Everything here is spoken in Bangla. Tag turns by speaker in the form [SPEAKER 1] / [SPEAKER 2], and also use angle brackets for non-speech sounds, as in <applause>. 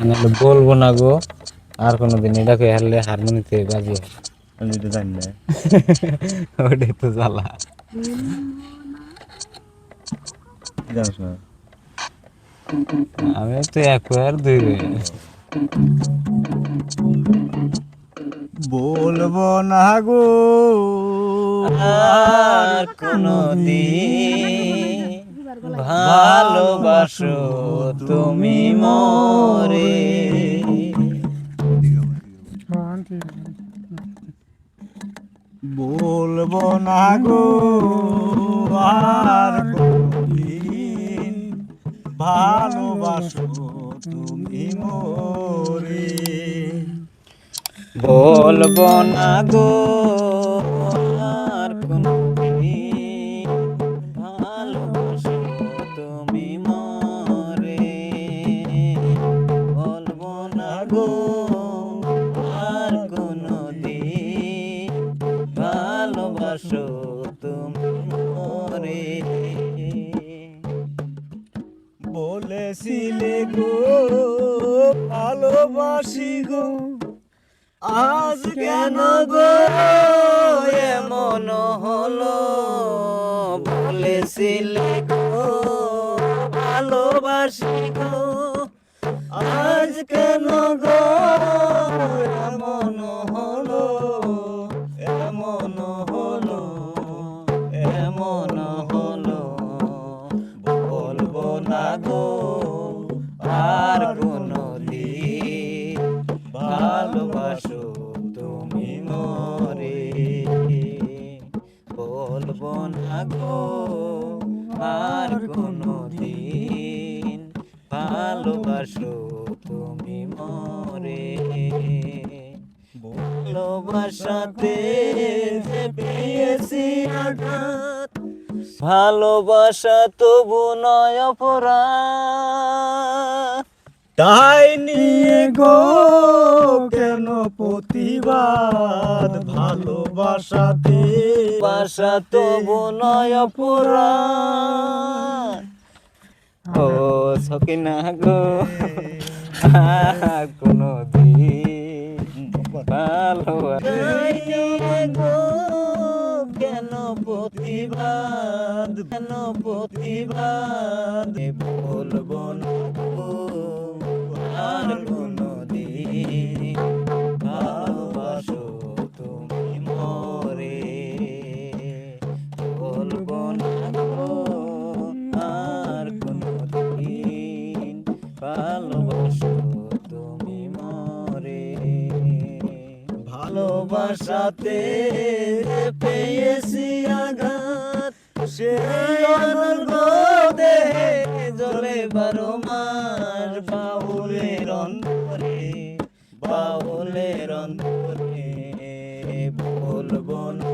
[SPEAKER 1] নাহলে বলব না গো আর কোনোদিন এটাকে হারলে হারমোনিতে বাজিয়ে
[SPEAKER 2] আমি তো জানি না। <laughs>
[SPEAKER 1] ওটাই তো জ্বালা। আমি তো এক আর দুই
[SPEAKER 2] বলব না গো
[SPEAKER 1] আর কোনোদিন ভালোবাসো তুমি মরে।
[SPEAKER 2] বলব না গো আর ভালোবাসো তুমি মোরে।
[SPEAKER 1] বলব না গো ভালোবাসো তুমি মরে।
[SPEAKER 2] বলেছিলে গো, ভালোবাসি গো।
[SPEAKER 1] আজ কেন গো এমন হলো? বলেছিলে গো, ভালোবাসি গো। আজ কেন গো এমন ভালোবাসো তুমি মরে। ভালোবাসাতে যে পেয়েছি আঘাত। ভালোবাসা তবু নয় অপরাধ।
[SPEAKER 2] তাই নিয়ে গো কেন প্রতিবাদ? ভালোবাসাতে
[SPEAKER 1] বাসা তবু নয় অপরাধ। সকিনা গো। কোনো দিন ভালো কেন প্রতিবাদ কেন প্রতিবাদ? বলব না আর কোনো দিন বাসাতে পেয়েছি আঘাত। সে জলে বারো মার বাউলের অন্তরে বাউলের অন্তরে বলব না।